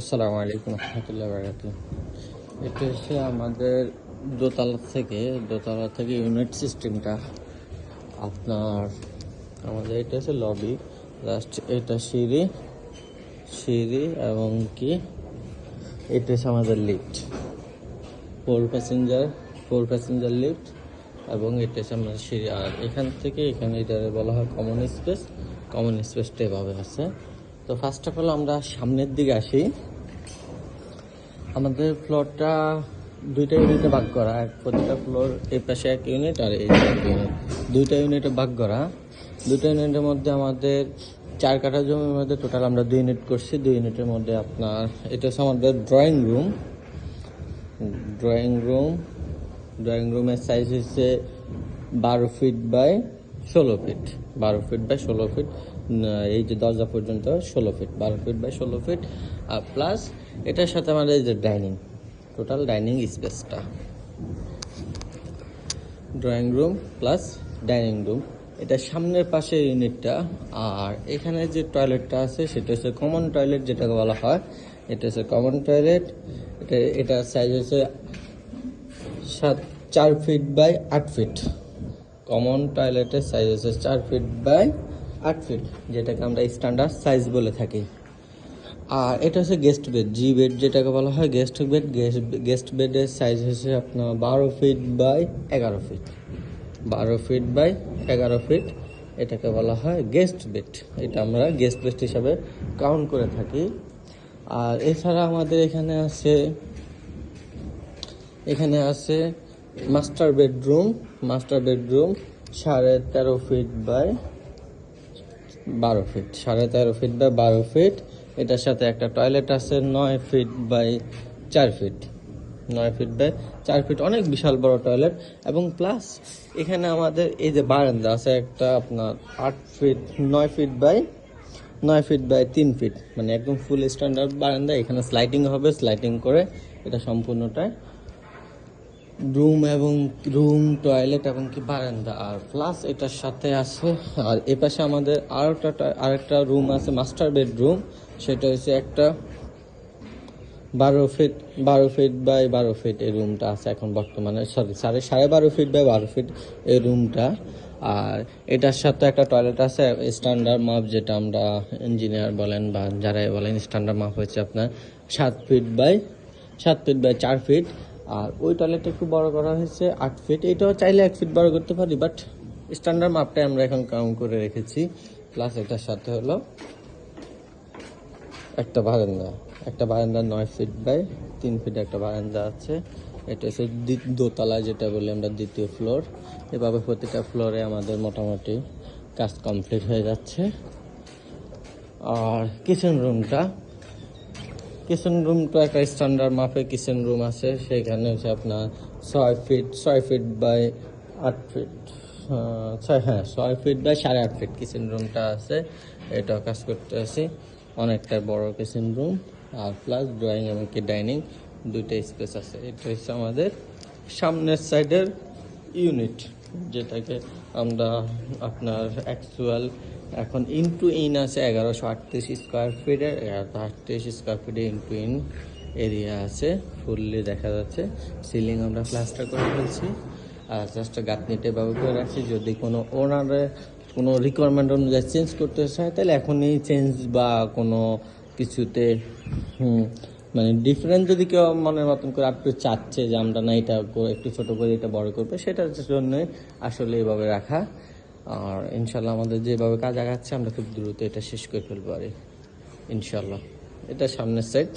আসসালামু আলাইকুম রহমতুল্লাহ বারাকাত এটা হচ্ছে আমাদের দোতলা থেকে দোতলা থেকে ইউনিট সিস্টেমটা আপনার, আমাদের এটা হচ্ছে লবি লাস্ট এটা সিঁড়ি সিঁড়ি এবং কি? এটা হচ্ছে আমাদের lift four passenger four passenger lift এবং এটা হচ্ছে আমাদের সিঁড়ি। আর এখান থেকে এখানে এটা বলা হয় কমন স্পেস কমন স্পেসটা এভাবে আছে। তো ফার্স্ট অফ অল আমরা সামনের দিকে আসি। আমাদের ফ্লোরটা দুইটা ইউনিটে ভাগ করা। এক প্রতিটা ফ্লোর এই পাশে এক ইউনিট আর এই ইউনিট দুইটা ইউনিটে ভাগ করা। দুইটা ইউনিটের মধ্যে আমাদের চার কাঠা জমির মধ্যে টোটাল আমরা দুই ইউনিট করছি। দুই ইউনিটের মধ্যে আপনার, এটা হচ্ছে আমাদের drawing room drawing room drawing রুমের সাইজ হচ্ছে বারো ফিট বাই ষোলো ফিট বারো ফিট বাই ষোলো ফিট এই যে দরজা পর্যন্ত ষোলো ফিট বারো ফিট বাই ষোলো ফিট আর প্লাস এটার সাথে আমাদের যে ডাইনিং টোটাল ডাইনিং স্পেসটা drawing room plus dining room এটা সামনের পাশে ইউনিটটা আর এখানে যে টয়লেটটা আছে, সেটা হচ্ছে কমন টয়লেট যেটাকে বলা হয়। এটা হচ্ছে কমন টয়লেট এটা এটা সাইজ হচ্ছে সাত, চার ফিট বাই আট ফিট কমন টয়লেটের সাইজ হচ্ছে চার ফিট বাই আট ফিট যেটাকে আমরা স্ট্যান্ডার্ড সাইজ বলে থাকি। আর এটা হচ্ছে গেস্ট বেড জি বেড যেটাকে বলা হয় গেস্ট বেড গেস্ট বেডের সাইজ হচ্ছে আপনার বারো ফিট বাই এগারো ফিট বারো ফিট বাই এগারো ফিট এটাকে বলা হয় গেস্ট বেড এটা আমরা গেস্ট বেড হিসাবে কাউন্ট করে থাকি। আর এছাড়া আমাদের এখানে আছে এখানে আছে মাস্টার বেডরুম মাস্টার বেডরুম, সাড়ে তেরো ফিট বাই বারো ফিট, সাড়ে তেরো ফিট বাই বারো ফিট। এটার সাথে একটা টয়লেট আছে, নয় ফিট বাই চার ফিট। নয় ফিট বাই চার ফিট, অনেক বিশাল বড় টয়লেট। এবং প্লাস এখানে আমাদের এই যে বারান্দা আছে, একটা আপনার আট ফিট, নয় ফিট বাই, নয় ফিট বাই তিন ফিট। মানে একদম ফুল স্ট্যান্ডার্ড বারান্দা। এখানে স্লাইডিং হবে স্লাইডিং করে এটা সম্পূর্ণটাই রুম এবং রুম টয়লেট এবং কি বারান্দা। আর প্লাস এটার সাথে আছে, আর এ পাশে আমাদের আরেকটা আরেকটা রুম আছে মাস্টার বেডরুম সেটা হচ্ছে একটা বারো ফিট বারো ফিট বাই বারো ফিট এই রুমটা আছে এখন বর্তমানে। সরি সাড়ে সাড়ে বারো ফিট বাই বারো ফিট এই রুমটা আর এটার সাথে একটা টয়লেট আছে স্ট্যান্ডার্ড মাপ যেটা আমরা ইঞ্জিনিয়ার বলেন বা যারাই বলেন স্ট্যান্ডার্ড মাপ হচ্ছে আপনার সাত ফিট বাই সাত ফিট বাই চার ফিট আর ওই টয়লেটটা একটু বড় করা হয়েছে, আট ফিট এটাও চাইলে এক ফিট বড় করতে পারি বাট স্ট্যান্ডার্ড মাপটাই আমরা এখন কাউন্ট করে রেখেছি। প্লাস এটার সাথে হলো একটা বারান্দা। একটা বারান্দা নয় ফিট বাই তিন ফিট একটা বারান্দা আছে। এটা হচ্ছে দোতলা যেটা বলি আমরা, দ্বিতীয় ফ্লোর এভাবে প্রতিটা ফ্লোরে আমাদের মোটামুটি কাজ কমপ্লিট হয়ে যাচ্ছে। আর কিচেন রুমটা কিচেন রুম তো একটা স্ট্যান্ডার্ড মাপে কিচেন রুম আছে, সেখানে হচ্ছে আপনার ছয় ফিট ছয় ফিট বাই আট ফিট ছয় হ্যাঁ ছয় ফিট বাই সাড়ে আট ফিট কিচেন রুমটা আছে, এটাও কাজ করতে আছি। অনেকটা বড় কিচেন রুম আর প্লাস ড্রয়িং এবং কি ডাইনিং দুইটা স্পেস আছে। এটা হচ্ছে আমাদের সামনের সাইডের ইউনিট যেটাকে আমরা আপনার অ্যাকচুয়াল এখন ইনটু ইন আছে এগারোশো আটত্রিশ স্কোয়ার ফিটের এগারোশো আটত্রিশ স্কোয়ার ফিটে ইনটু ইন এরিয়া আছে ফুললি দেখা যাচ্ছে। সিলিং আমরা প্লাস্টার করে ফেলছি। আর জাস্ট গাঁথনিটা ব্যবহার করে রাখছি। যদি কোনো ওনারের কোনো রিকোয়ারমেন্ট অনুযায়ী চেঞ্জ করতে চায়, তাহলে এখনই চেঞ্জ বা কোনো কিছুতে মানে ডিফারেন্ট যদি কেউ মনের মতন করে একটু চাচ্ছে যে আমরা না এটা একটু ছোট করে, এটা বড় করবে, সেটার জন্য আসলে এভাবে রাখা। আর ইনশাল্লাহ আমাদের যেভাবে কাজ আগাচ্ছে, আমরা খুব দ্রুত এটা শেষ করে ফেলব আর ইনশাল্লাহ এটা সামনের সাইড